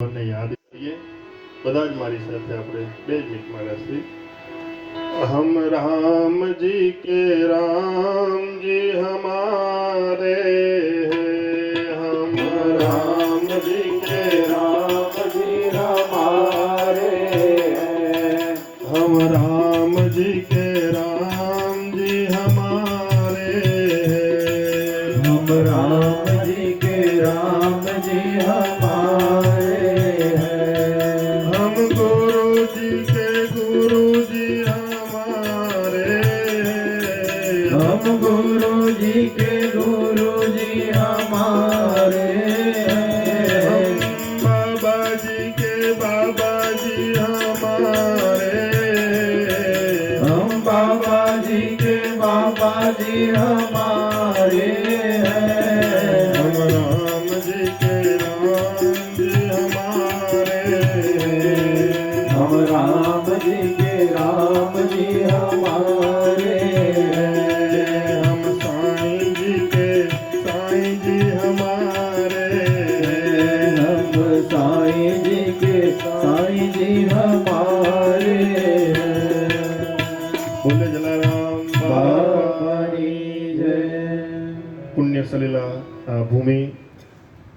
ભગવાનને યાદ કરીએ. બધા જ મારી સાથે આપણે બે જ મિનિટમાં રહેશે હમ રામજી કે રામજી હમારે હમ રામજી કે રામ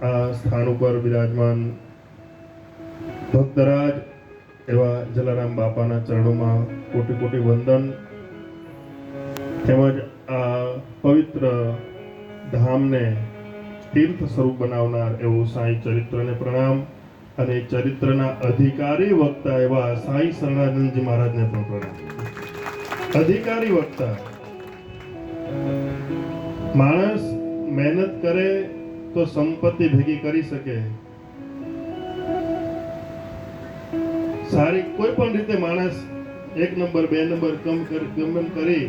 આ સ્થાન ઉપર બિરાજમાન ભક્તરાજ એવા જલારામ બાપાના ચરણોમાં કોટી કોટી વંદન તેમજ આ પવિત્ર ધામને તીર્થ સ્વરૂપ બનાવનાર એવું સાંઈ ચરિત્રને પ્રણામ અને ચરિત્રના અધિકારી વક્તા એવા સાંઈ શરણાનંદજી મહારાજને પણ પ્રણામ. અધિકારી વક્તા, માણસ મહેનત કરે તો સંપત્તિ ભેગી કરી શકે. સારી કોઈ પણ રીતે માણસ એક નંબર, બે નંબર ગમન કરી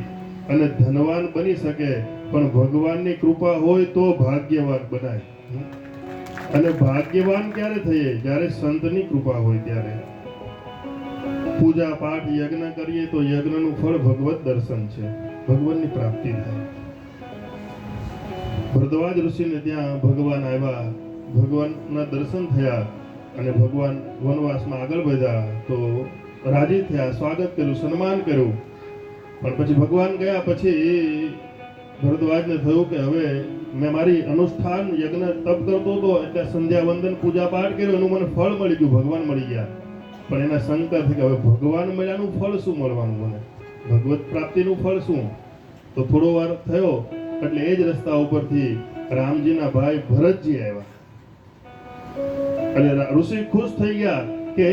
અને ધનવાન બની શકે, પણ ભગવાનની કૃપા હોય તો ભાગ્યવાન બનાય. અને ભાગ્યવાન ક્યારે થઈએ? જ્યારે સંતની કૃપા હોય ત્યારે. પૂજા પાઠ યજ્ઞ કરીએ તો યજ્ઞનું ફળ ભગવત દર્શન છે. ભગવાનની પ્રાપ્તિ થાય. ભરદ્વાજ ઋષિને ત્યાં ભગવાન આવ્યા. ભગવાનના દર્શન થયા અને ભગવાન વનવાસમાં આગળ વધ્યા તો રાજી થયા, સ્વાગત કર્યું, સન્માન કર્યું. પણ પછી ભગવાન ગયા પછી ભરદ્વાજને થયું કે હવે મેં મારી અનુષ્ઠાન યજ્ઞ તપ કરતો હતો એટલે સંધ્યા વંદન પૂજા પાઠ કર્યો, એનું મને ફળ મળી ગયું, ભગવાન મળી ગયા. પણ એના શંકા થઈ કે હવે ભગવાન મળ્યાનું ફળ શું મળવાનું મને? ભગવત પ્રાપ્તિનું ફળ શું? તો થોડો વાર થયો એટલે એ જ રસ્તા ઉપરથી રામજીના ભાઈ ભરતજી આવ્યા. અને ઋષિ ખુશ થઈ ગયા કે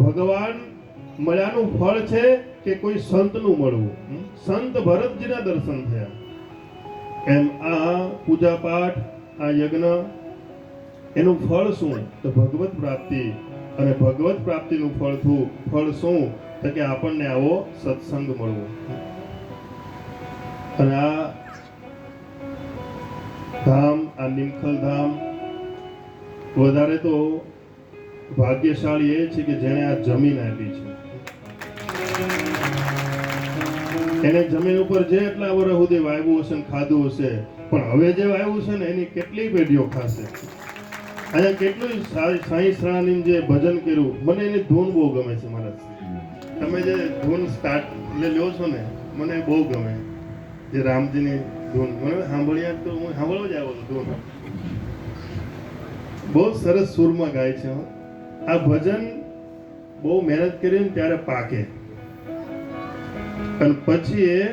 ભગવાન મળ્યાનું ફળ છે કે કોઈ સંતનું મળવું? સંત ભરતજીના દર્શન થયા. એમ આ પૂજા પાઠ આ યજ્ઞ, એનું ફળ શું? તો ભગવત પ્રાપ્તિ. અને ભગવત પ્રાપ્તિનું ફળ થયું ફળ શું? તો કે આપણને આવો સત્સંગ મળવો. અને આ ધામ આ નિમખલ ધામ. વધારે તો ભાગ્યશાળી એ છે કે જેણે આ જમીન આપી છે. એને જમીન ઉપર જે એટલા વર્ષ સુધી વાવ્યું હશે ને ખાધું હશે પણ હવે જે વાવ્યું છે ને એની કેટલી પેઢીઓ ખાશે? અહીંયા કેટલું સાંઈ શ્રાણીમ જે ભજન કર્યું મને એની ધૂન બહુ ગમે છે મારા તમે જે ધૂન સ્ટાર્ટ લ્યો છો ને મને બહુ ગમે. જે રામજીની ધૂન. મને સાંભળ્યા તો હું સાંભળવા જ આવ્યો ધૂન. બહુ સરસ સુરમાં ગાય છે. આ ભજન બહુ મહેનત કરી ને ત્યારે પાકે. અને પછી એ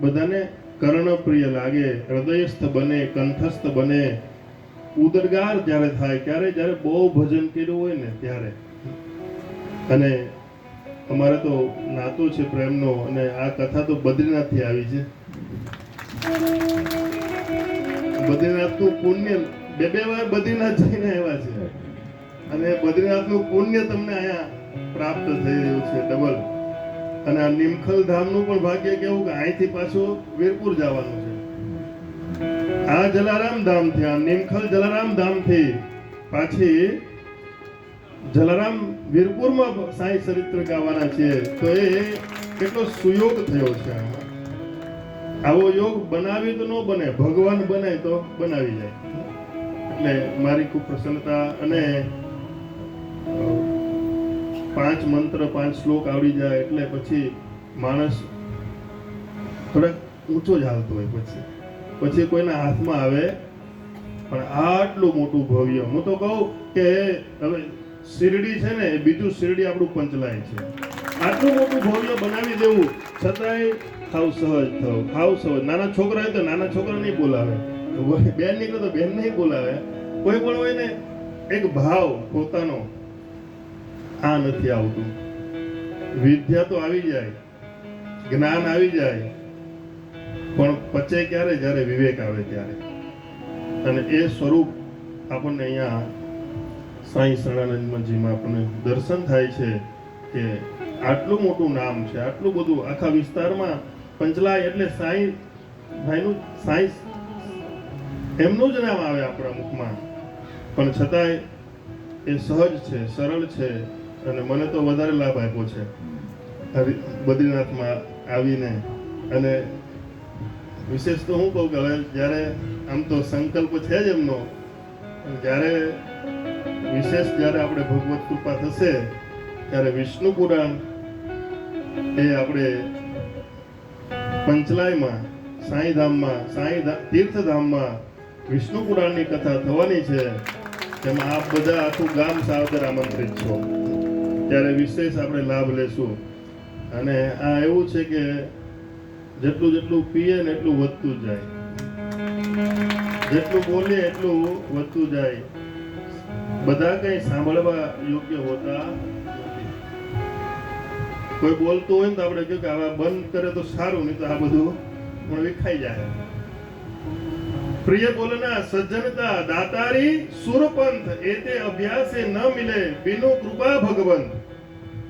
બધાને કર્ણપ્રિય લાગે, હૃદયસ્થ બને, કંઠસ્થ બને. ઉદરગાર જ્યારે થાય, ત્યારે જ્યારે બહુ ભજન કર્યું હોય ને ત્યારે. અને અમારે તો નાતો છે પ્રેમનો, અને આ કથા તો બદ્રીનાથથી આવી છે. બદ્રીનાથનું પુણ્ય બે બે વાર બદ્રીનાથ જઈને આવ્યા છે. અને બદ્રીનાથનું પુણ્ય તમને અહીંયા પ્રાપ્ત થઈ રહ્યું છે ડબલ અને આ નિમખલ ધામનું પણ ભાગ્ય કેવું કે અહીંથી પાછું વીરપુર જવાનું છે. આ જલારામ ધામથી, આ નિમખલ જલારામ ધામથી પાછી જલારામ વીરપુરમાં સાંઈ ચરિત્ર ગાવાના છે. તો એ કેટલો સુયોગ થયો છે આમાં. આવો યોગ બનાવી તો ન બને, ભગવાન બને તો બનાવી જાય. એટલે મારી ખૂબ પ્રસન્નતા અને પાંચ મંત્ર, પાંચ શ્લોક આવડી જાય એટલે પછી માણસ થોડાક ઊંચો જ હાલતો હોય પછી. પછી કોઈના હાથમાં આવે, પણ આટલું મોટું ભવ્ય. હું તો કહું કે હવે શિરડી છે ને બીજું શિરડી આપણું પંચલાય છે. આટલું મોટું ભવ્ય બનાવી દેવું, છતાંય ખાવ સહજ થવ. ખાવ સહજ નાના છોકરા હોય તો નાના છોકરા નહીં બોલાવે. બેન નીકળે તો બેન નહીં બોલાવે. કોઈ પણ હોય ને, એક ભાવ પોતાનો આ નથી આવતું. વિદ્યા તો આવી જાય. જ્ઞાન આવી જાય. પણ પચે ક્યારે? જ્યારે વિવેક આવે ત્યારે. અને એ સ્વરૂપ આપણને અહીંયા સાંઈ શરણાનંદજીમાં આપણને દર્શન થાય છે કે આટલું મોટું નામ છે, આટલું બધું આખા વિસ્તારમાં પંચલાય એટલે સાંઈ, ભાઈનું સાંઈ એમનું જ નામ આવે આપણા મુખમાં. પણ છતાંય એ સહજ છે, સરળ છે અને મને તો વધારે લાભ આપ્યો છે. બદ્રીનાથમાં આવીને અને વિશેષ તો હું કહું કે હવે જ્યારે આમ તો સંકલ્પ છે જ એમનો જ્યારે વિશેષ જ્યારે આપણે ભગવત કૃપા થશે, ત્યારે વિષ્ણુ પુરાણ એ આપણે પંચલાયમાં, સાંઈધામમાં સાંઈ તીર્થધામમાં વિષ્ણુ પુરાણની કથા થવાની છે, તેમાં આપ બધા આખું ગામ સાવધાન આમંત્રિત છો. ત્યારે વિશેષ આપણે લાભ લેશું. અને આ એવું છે કે જેટલું જેટલું પીએ ને એટલું વધતું જાય. જેટલું બોલીએ એટલું વધતું જાય. બધા કઈ સાંભળવા યોગ્ય હોતા. કોઈ બોલતું હોય ને તો આપણે કહ્યું કે આવા બંધ કરે તો સારું, નહીં તો આ બધું પણ વિખાઈ જાય. પ્રિય બોલના સજ્જનતા, દાતારી સુરપંથ એતે અભ્યાસે ન મિલે, બિનુ કૃપા ભગવંત.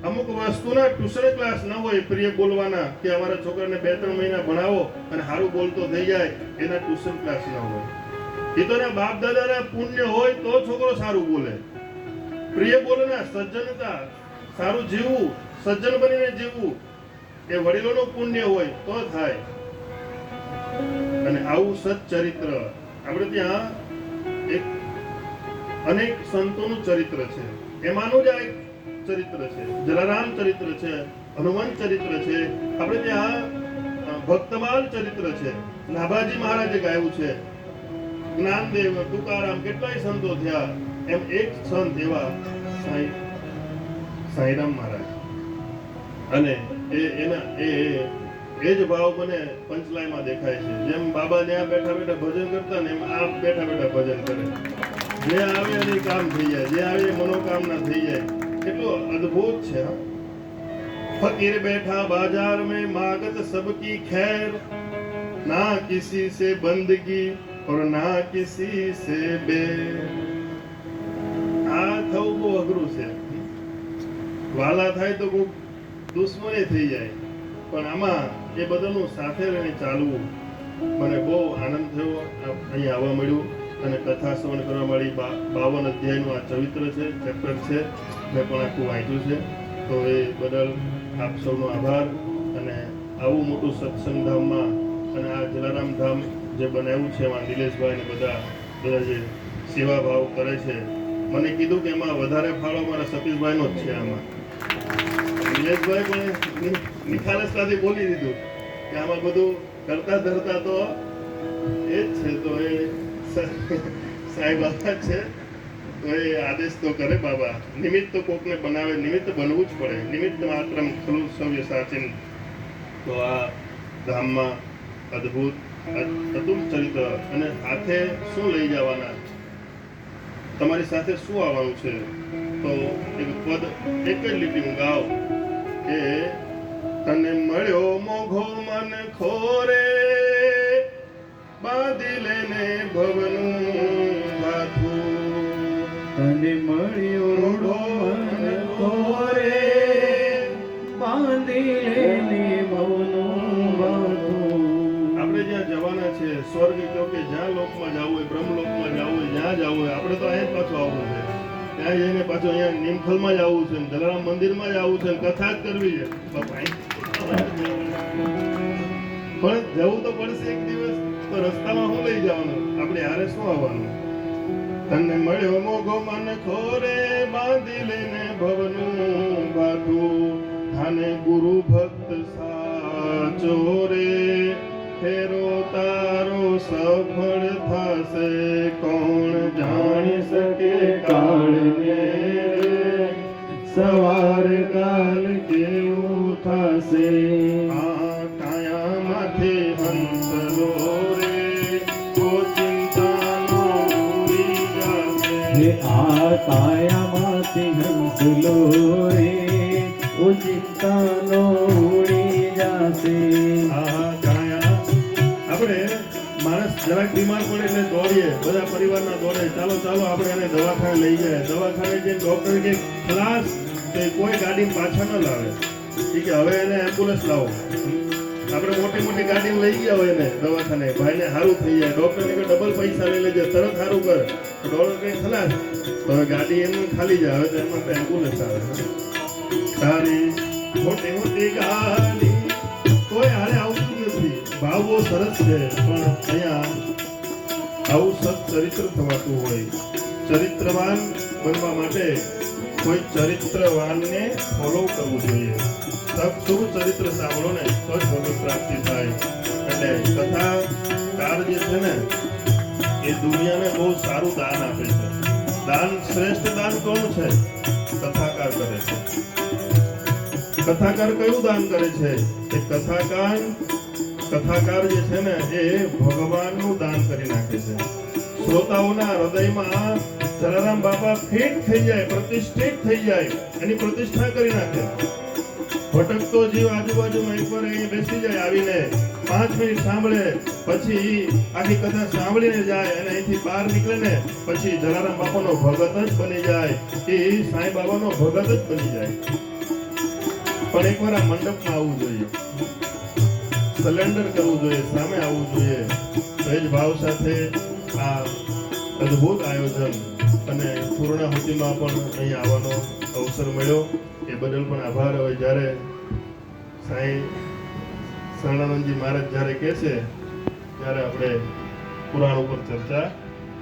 અમુક વસ્તુના ટ્યુશન ક્લાસ ન હોય, પ્રિય બોલવાના, કે અમારા છોકરાને બે ત્રણ મહિના ભણાવો અને સારું બોલતો થઈ જાય, એના ટ્યુશન ક્લાસ ન હોય. એ તો એના બાપ દાદાના પુણ્ય હોય તો છોકરો સારું બોલે. પ્રિય બોલના સજ્જનતા, સારું જીવવું સજ્જન બનીને જીવવું એ વડીલોનું પુણ્ય હોય તો થાય. અને આવું સચ્ચરિત્ર આપણે ત્યાં એક અનેક સંતોનું ચરિત્ર છે. એમાંનું જ આ એક ચરિત્ર છે. જલારામ ચરિત્ર છે, હનુમાન ચરિત્ર છે. આપણે ત્યાં ભક્તમાલ ચરિત્ર છે. નાભાજી મહારાજે ગાયું છે. જ્ઞાનદેવ, તુકારામ, કેટલાય સંતો થયા. એમ એક સંત એવા સાઈરામ મહારાજ. અને એ એના એ એ જ ભાવ મને પંચલાયમાં દેખાય છે. જેમ બાબા ને બેઠા બેઠા ભજન કરતા ને એમ આ બેઠા બેઠા ભજન કરે. જે આવે એને કામ થઈ જાય. જે આવે મનોકામના થઈ જાય. કેટલો અદ્ભુત છે ફકીર બેઠા બાજાર મેં માગત સબકી ખેર. ના કિસી સે બંદગી और ના કિસી से બે. આ થવું બહુ અઘરું છે. વાલા થાય તો કોક દુશ્મની થઈ જાય. પણ આમાં એ બધાનું સાથે રહીને ચાલવું મને બહુ આનંદ થયો. અહીં આવવા મળ્યું અને કથા શ્રવણ કરવા મળી. બાવન અધ્યાયનું આ ચરિત્ર છે ચેપ્ટર છે. મેં પણ આખું વાંચ્યું છે. તો એ બદલ આપ સૌનો આભાર અને આવું મોટું સત્સંગ ધામમાં અને આ જલારામ ધામ જે બનાવ્યું છે, એમાં નિલેશભાઈ ને બધા બધા જે સેવા ભાવ કરે છે. મને કીધું કે એમાં વધારે ફાળો મારા સતીશભાઈનો જ છે આમાં. નિલેશભાઈ પણ નિખાલસતાથી બોલી દીધું કે આમાં બધું કરતા ધરતા તો એ જ છે, તો એ સાહેબ આવા છે, તો એ આદેશ તો કરે બાબા. નિમિત્ત તો કોકને બનાવે, નિમિત્ત બનવું જ પડે. નિમિત્ત માત્ર ખલું સવ્ય સાચીન. તો આ ધામમાં અદ્ભુત અતુલ ચરિત્ર અને હાથે શું લઈ જવાના? તમારી સાથે શું આવવાનું છે? તો એક પદ, એક જ લીટી હું ગાવ કે તને મળ્યો મોઘો મન ખોરે બાંધી લેને ભવનું હાથું તને મળ્યો મન ખોરે બાંધી લેને ભવનું બાંધું. આપણે જ્યાં જવાના છે સ્વર્ગ કહો કે જ્યાં લોકમાં જવું હોય બ્રહ્મલોકમાં જવું હોય જ્યાં જવું હોય આપણે તો અહીં જ પાછું આવવું છે ત્યાં જઈને પાછું અહીંયા નિમખલમાં જ આવવું છે જલારામ મંદિરમાં જ આવવું છે કથા જ કરવી છે. પણ જવું તો પડશે એક દિવસ, તો રસ્તામાં શું લઈ જવાનું? આપણે હારે શું આવવાનું? તને મળ્યો મોગો મન ખોરે બાંધી લઈને ભવનું બાધું થાને ગુરુ ભક્ત સાચો રે. ફેરો તારો સફળ થશે કોણ જાણી શકે કાળને રે સવાર કાલ કેવું થશે આ કાયામાંથી હંસલો રે કો ચિંતાનો ઉડી હે જશે આ કાયામાંથી હંસલો રે ઓ ચિંતાનો જરાક બીમાર પડે એટલે દોડીએ, બધા પરિવારના દોડે. ચાલો ચાલો, આપણે એને દવાખાને લઈ જાય. દવાખાને જઈને ડોક્ટર કે ખલાસ તો કોઈ ગાડી પાછા ન લાવે. ઠીક કે હવે એને એમ્બ્યુલન્સ લાવો. આપણે મોટી મોટી ગાડી લઈ ગયા હોય એને દવાખાને. ભાઈને સારું થઈ જાય. ડોક્ટરને કે ડબલ પૈસા લઈ લેજે, તરત સારું કર. ડોક્ટર કે ખલાસ? તો હવે ગાડી એમ ખાલી જાય. હવે તો એમાં એમ્બ્યુલન્સ આવે. સારી મોટી મોટી ગાડી કોઈ હારે નથી ભાવ બહુ સરસ છે, પણ અહીંયા આવું સત્ચરિત્ર થવાતું હોય. ચરિત્રવાન બનવા માટે કોઈ ચરિત્રવાનને ફોલો કરવું જોઈએ. તપ શું ચરિત્ર સાંભળો ને તો જ ભગવત પ્રાપ્તિ થાય. એટલે કથાકાર જે છે ને, એ દુનિયાને બહુ સારું દાન આપે છે. દાન શ્રેષ્ઠ દાન કોણ છે? કથાકાર કરે છે. કથાકાર કયું દાન કરે છે? કે કથાકાર કથાકાર જે છે ને, એ ભગવાનનું દાન કરી નાખે છે. શ્રોતાઓના હૃદયમાં જલારામ બાપા ફિટ થઈ જાય, પ્રતિષ્ઠિત થઈ જાય, એની પ્રતિષ્ઠા કરી નાખે. ભટકતો જીવ આજુબાજુમાં એકવાર અહીં બેસી જાય આવીને, પાંચ મિનિટ સાંભળે, પછી આખી કથા સાંભળીને જાય અને અહીંથી બહાર નીકળે ને પછી જલારામ બાપાનો ભગત જ બની જાય એ સાંઈ બાબાનો ભગત જ બની જાય. પણ એકવાર આ મંડપમાં આવવું જોઈએ. સલેન્ડર કરવું જોઈએ, સામે આવવું જોઈએ. સહેજ ભાવ સાથે આ અદ્ભુત આયોજન અને પૂર્ણાહુતિમાં પણ અહીં આવવાનો અવસર મળ્યો. એ બદલ પણ આભાર. હવે જ્યારે સાંઈ શરણાનંદજી મહારાજ જ્યારે કહેશે ત્યારે આપણે પુરાણ ઉપર ચર્ચા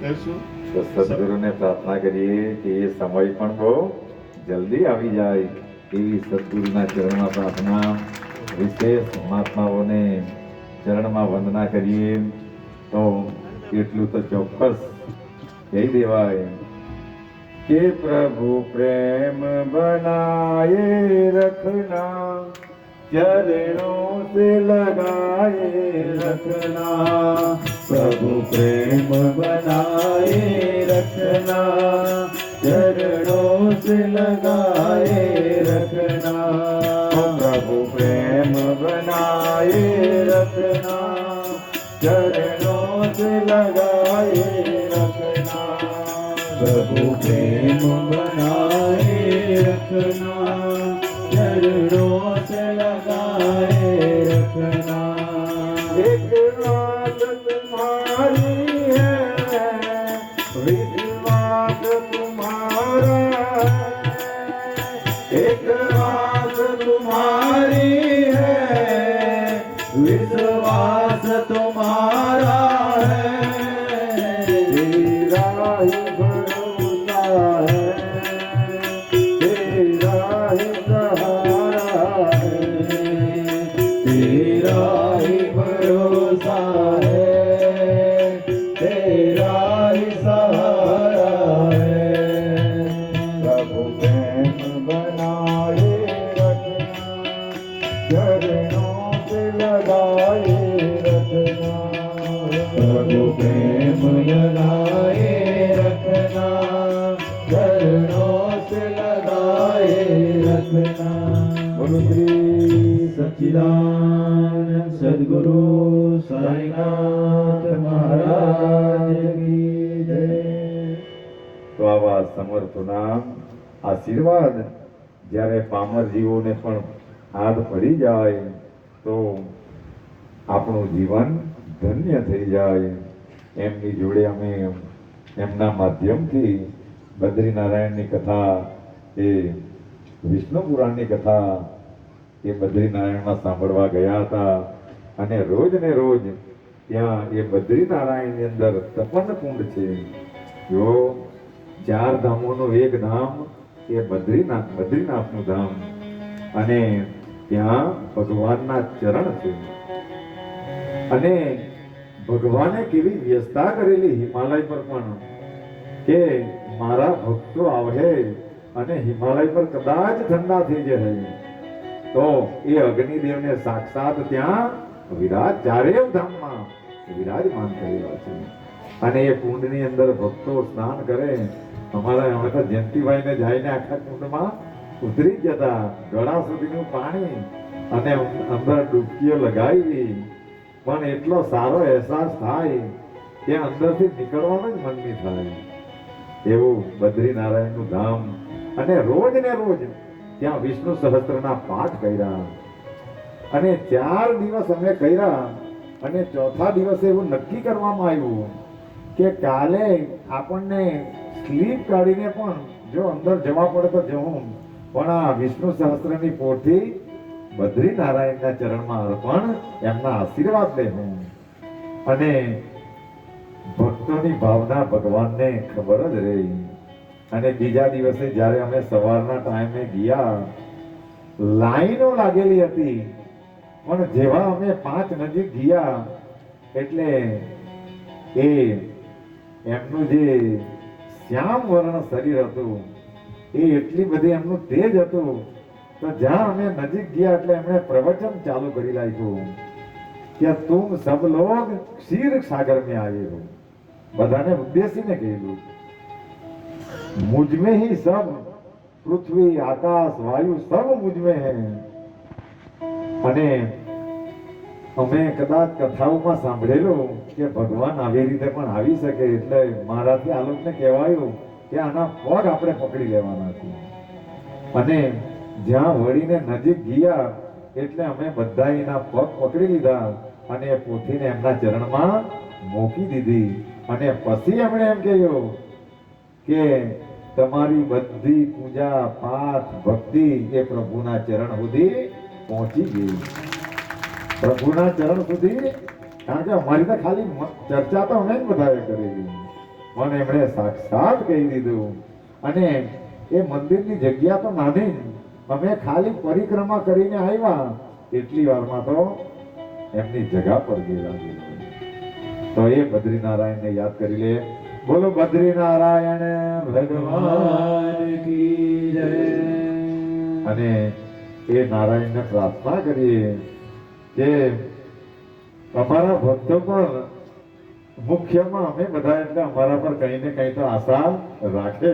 કરીશું. તો સદગુરુને પ્રાર્થના કરીએ કે એ સમય પણ બહુ જલ્દી આવી જાય, એવી સદગુરુના ચરણમાં પ્રાર્થના વિશેષ મહાત્માઓને ચરણમાં વંદના કરીએ તો એટલું તો ચોક્કસ કહી દેવાય કે પ્રભુ પ્રેમ બનાએ રખના ચરણોं से लगाए रखना प्रभु प्रेम बनाए रखना चरणों से लगाए रखना प्रभु કેમ બનાયે રખના ચરણો જ લગાયે રખના પ્રભુ પ્રેમ બનાયે રખના ચરણો જ લગાયે રખના એક રાત भरोसा જ્યારે પામર જીવોને પણ હાથ પડી જાય, તો આપણું જીવન ધન્ય થઈ જાય. એમની જોડે અમે એમના માધ્યમથી બદ્રીનારાયણની કથા, એ વિષ્ણુ પુરાણની કથા, એ બદ્રીનારાયણમાં સાંભળવા ગયા હતા. અને રોજ ને રોજ ત્યાં એ બદ્રીનારાયણની અંદર તપન કુંડ છે. જો ચાર ધામોનું એક ધામ એ બદ્રીનાથ, બદ્રીનાથનું ધામ. અને ત્યાં ભગવાનના ચરણ છે. અને ભગવાને કેવી વ્યસ્તા કરેલી હિમાલય પર પણ, કે મારા ભક્તો આવે અને હિમાલય પર કદાચ ઠંડા થઈ જશે તો એ અગ્નિદેવને સાક્ષાત ત્યાં વિરાજ ચારેવ ધામમાં વિરાજમાન કરેલા છે. અને એ કુંડની અંદર ભક્તો સ્નાન કરે અમારા હવે તો જયંતિભાઈને જઈને આખા કુંડમાં ઉતરી જતા ગળા સુધીનું પાણી અને અંદર ડૂબકીઓ લગાવી. પણ એટલો સારો અહેસાસ થાય કે અંદરથી નીકળવાનું જ મન નહીં થાય. એવું બદ્રીનારાયણનું ધામ અને રોજ ને રોજ ત્યાં વિષ્ણુ સહસ્ત્રના પાઠ કર્યા. અને ચાર દિવસ અમે કર્યા અને ચોથા દિવસે એવું નક્કી કરવામાં આવ્યું કે કાલે આપણને સ્લીપ કાઢીને પણ જો અંદર જવા પડે તો જવું પણ આ વિષ્ણુ સહસ્ત્રની પોથી બદ્રીનારાયણના ચરણમાં અર્પણ, એમના આશીર્વાદ લેવું અને ભક્તોની ભાવના ભગવાનને ખબર જ રહી. અને બીજા દિવસે જ્યારે અમે સવારના ટાઈમે ગયા, લાઈનો લાગેલી હતી. પણ જેવા અમે પાંચ નજીક ગયા, એટલે એ એમનું જે શ્યામ વર્ણ શરીર હતું, એ એટલી બધી એમનું તેજ હતું, તો જ્યાં અમે નજીક ગયા એટલે એમણે પ્રવચન ચાલુ કરી લાગ્યું કે તું સબ લોગ ક્ષીર સાગર મેં આવી બધાને ઉદ્દેશીને કહેલું. મુજમે હી સબ પૃથ્વી, આકાશ, વાયુ સબ મુજમે હે. અને અમે કદાચ કથાઓમાં સાંભળેલું કે ભગવાન આવી રીતે પણ આવી શકે એટલે મારાથી આ કહેવાયું કે આના પગ આપણે પકડી લેવાના છે અને જ્યાં વળીને નજીક ગયા એટલે અમે બધા એના પગ પકડી લીધા અને એ પોથીને એમના ચરણમાં મૂકી દીધી. અને પછી એમણે એમ કહ્યું કે તમારી બધી પૂજા, પાઠ, ભક્તિ એ પ્રભુના ચરણ સુધી પહોંચી ગઈ. પ્રભુના ચરણ સુધી કારણ કે અમારી તો ખાલી ચર્ચા તો અમે જ બધાએ કરેલી પણ એમણે સાક્ષાત કહી દીધું. અને એ મંદિરની જગ્યા તો નાની અમે ખાલી પરિક્રમા કરીને આવ્યા. એટલી વારમાં તો એમની જગા પર ગયેલા તો એ બદ્રીનારાયણને યાદ કરી લે. બોલો, બદ્રીનારાયણ, ભગવાન કી અને એ નારાયણને પ્રાર્થના કરીએ કે અમારા ભક્તો પણ મુખ્યમાં અમે બધા એટલે અમારા પર કઈ ને કઈ તો આશા રાખે.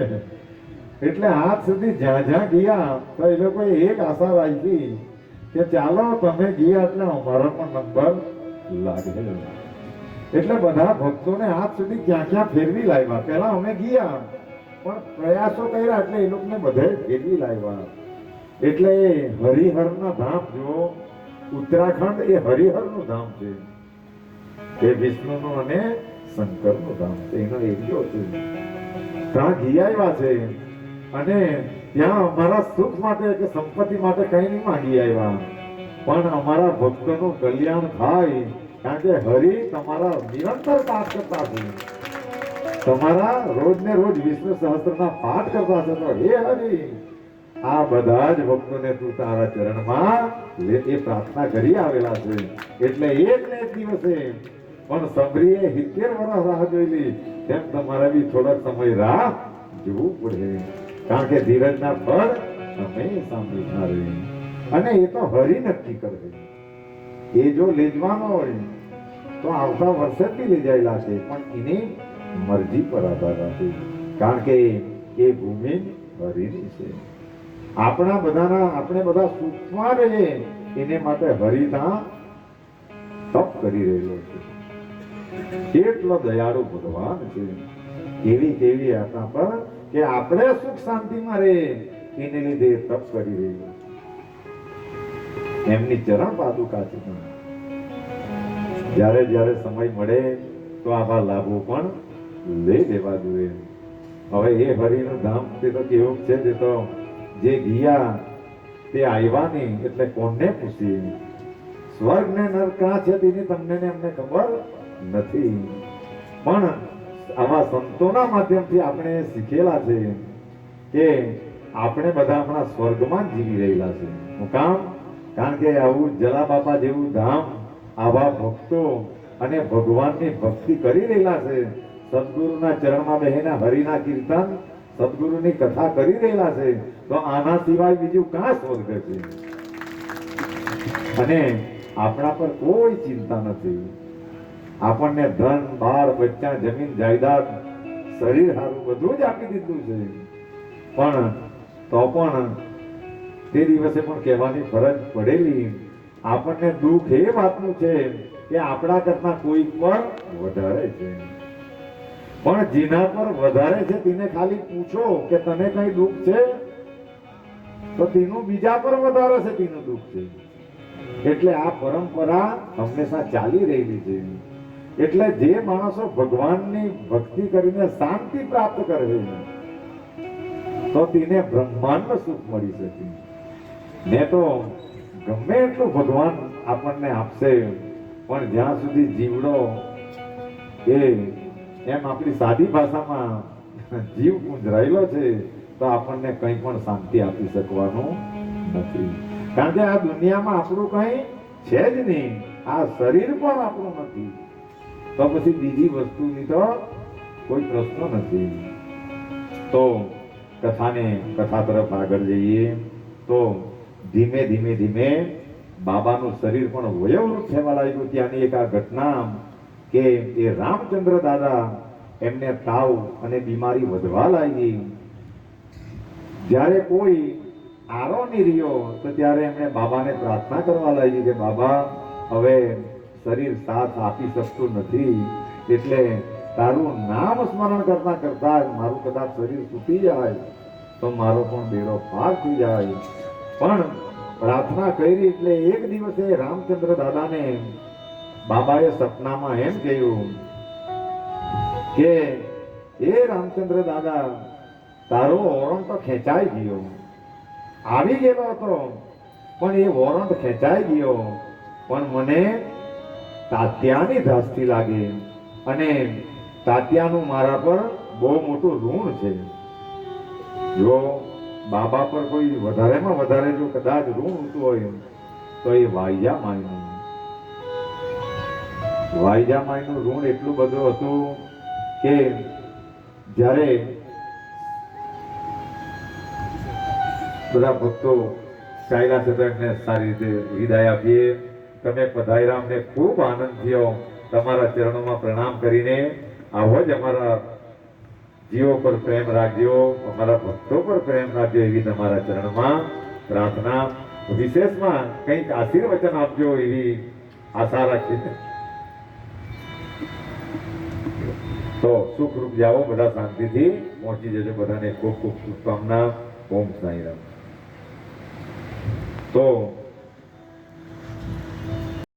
એટલે આજ સુધી જ્યાં જ્યાં ગયા, તો એ લોકોએ એક આશા રાખી કે ચાલો તમે ગયા એટલે અમારો પણ નંબર લાગે. એટલે બધા ભક્તોને આજ સુધી ક્યાં ક્યાં ફેરવી લાવ્યા? પહેલા અમે ગયા, પણ પ્રયાસો કર્યા એટલે એ લોકોને બધે ફેરવી લાવ્યા. એટલે હરિહરના ધામ જો ઉત્તરાખંડ એ હરિહરનું ધામ છે. એ વિષ્ણુનું અને શંકરનું ધામ છે. એનો એરિયો છે. ત્યાં ઘી છે. અને ત્યાં અમારા સુખ માટે કે સંપત્તિ માટે કઈ નહીં માંગી આવ્યા. પણ અમારા ભક્તોનું કલ્યાણ થાય કારણ કે હરિ તમારા નિરંતર પાઠ કરતા છે. તમારા રોજ ને રોજ વિષ્ણુ સહસ્ત્રના પાઠ કરતા છે. તો હે હરિ આ બધા જ ભક્તોને તું તારા ચરણમાં લે. એ પ્રાર્થના કરી આવેલા છે. એટલે ને એક દિવસે પણ સંભરીએ સિત્તેર વર્ષ રાહ જોયેલી તેમ તમારે બી થોડાક સમય રાહ જોવું પડે. કારણ કે ધીરજના ફળ અમે સાંભળનાર અને એ તો હરી નક્કી કરે એ જો લેજવાનો હોય, તો આવતા વર્ષે જ બી જાયેલા છે. પણ એની મરજી પર આધાર રાખે. કારણ કે એ ભૂમિ હરીની છે. આપણા બધાના આપણે બધા સુખમાં રહીએ, એને માટે હરિતા તપ કરી રહેલો છે. કેટલો દયાળુ ભગવાન છે. કેવી કેવી આપણા પર કે આપણે સુખ શાંતિમાં રહીએ, એને લીધે તપ કરી રહ્યો એમની ચરણ પાદુકા છે જ્યારે જ્યારે સમય મળે, તો આવા લાભો પણ લઈ લેવા જોઈએ. હવે એ હરિનું ધામ તે તો કેવું છે તે તો જે ગયા તે આવ્યા નહીં એટલે કોને પૂછીએ? સ્વર્ગ ને નરક ક્યાં છે તેની તમને અમને ખબર નથી. પણ આવા સંતોના માધ્યમથી આપણે શીખેલા છે કે આપણે બધા આપણા સ્વર્ગમાં જીવી રહેલા છે. હું કામ? કારણ કે આવું જલા બાપા જેવું ધામ આવા ભક્તો અને ભગવાનની ભક્તિ કરી રહેલા છે. સદગુરુના ચરણમાં બેહીને હરિના કીર્તન સદગુરુની કથા કરી રહેલા છે, તો આના સિવાય બીજું કાં શોધ છે અને આપણા પર કોઈ ચિંતા નથી. આપણને ધન, બાળ, બચ્ચા, જમીન, જાયદાદ, શરીર સારું બધું જ આપી દીધું છે. પણ તો પણ તે દિવસે પણ કહેવાની ફરજ પડેલી, આપણને દુઃખ એ વાતનું છે કે આપણા કરતા કોઈ પણ વધારે છે. પણ જેના પર વધારે છે તેને ખાલી પૂછો કે તને કઈ દુઃખ છે? તો તેનું બીજા પર વધારે છે તેનું દુઃખ છે. એટલે આ પરંપરા હંમેશા ચાલી રહેલી છે. એટલે જે માણસો ભગવાનની ભક્તિ કરીને શાંતિ પ્રાપ્ત કરે છે તો તેને બ્રહ્માંડ સુખ મળી શકે. ને તો ગમે એટલું ભગવાન આપણને આપશે, પણ જ્યાં સુધી જીવડો એ એમ આપણી સાદી ભાષામાં જીવ ગુંજરાયેલો છે, તો આપણને કંઈ પણ શાંતિ આપી શકવાનું નથી. કારણ કે આ દુનિયામાં આપણું કંઈ છે જ નહીં, આ શરીર પણ આપણું નથી. તો પછી બીજી વસ્તુની તો કોઈ પ્રશ્ન નથી. તો કથાને કથા તરફ આગળ જઈએ, તો ધીમે ધીમે ધીમે બાબાનું શરીર પણ વયોવૃદ્ધ થવા લાગ્યું ત્યાંની એક આ ઘટના કે એ રામચંદ્ર દાદા એમને તાવ અને બીમારી વધવા લાગી. જ્યારે કોઈ આરો રહ્યો, તો ત્યારે એમણે બાબાને પ્રાર્થના કરવા લાગી કે બાબા, હવે શરીર સાથ આપી શકતું નથી, એટલે તારું નામ સ્મરણ કરતા કરતા મારું કદાચ શરીર તૂટી જાય, તો મારો પણ બેડો પાર થઈ જાય. પણ પ્રાર્થના કરી એટલે એક દિવસે રામચંદ્ર દાદાને બાબાએ સપનામાં એમ કહ્યું કે એ રામચંદ્ર દાદા, તારો વોરંટ તો ખેંચાઈ ગયો. આવી ગયેલો હતો, પણ એ વોરંટ ખેંચાઈ ગયો. પણ મને તાત્યાની ધાસ્તી લાગે અને તાત્યાનું મારા પર બહુ મોટું ઋણ છે. જો બાબા પર કોઈ વધારેમાં વધારે જો કદાચ ઋણ ઉતું હોય, તો એ વાઈજા માયનું વાઈજા માયનું ઋણ એટલું બધું હતું કે જ્યારે બધા ભક્તો કાયલા છે સારી રીતે વિદાય આપીએ, તમે પધાયરામને ખૂબ આનંદ થયો તમારા ચરણોમાં પ્રણામ કરીને. આવો જ અમારા જીવો પર પ્રેમ રાખજો, અમારા ભક્તો પર પ્રેમ રાખજો એવી તમારા ચરણમાં પ્રાર્થના. વિશેષમાં કંઈક આશીર્વચન આપજો એવી આશા રાખીએ તો સુખરૂપ જાઓ બધા શાંતિથી પહોંચી જજો બધાને ખૂબ ખૂબ શુભકામના. ઓમ સાંઈરામ તો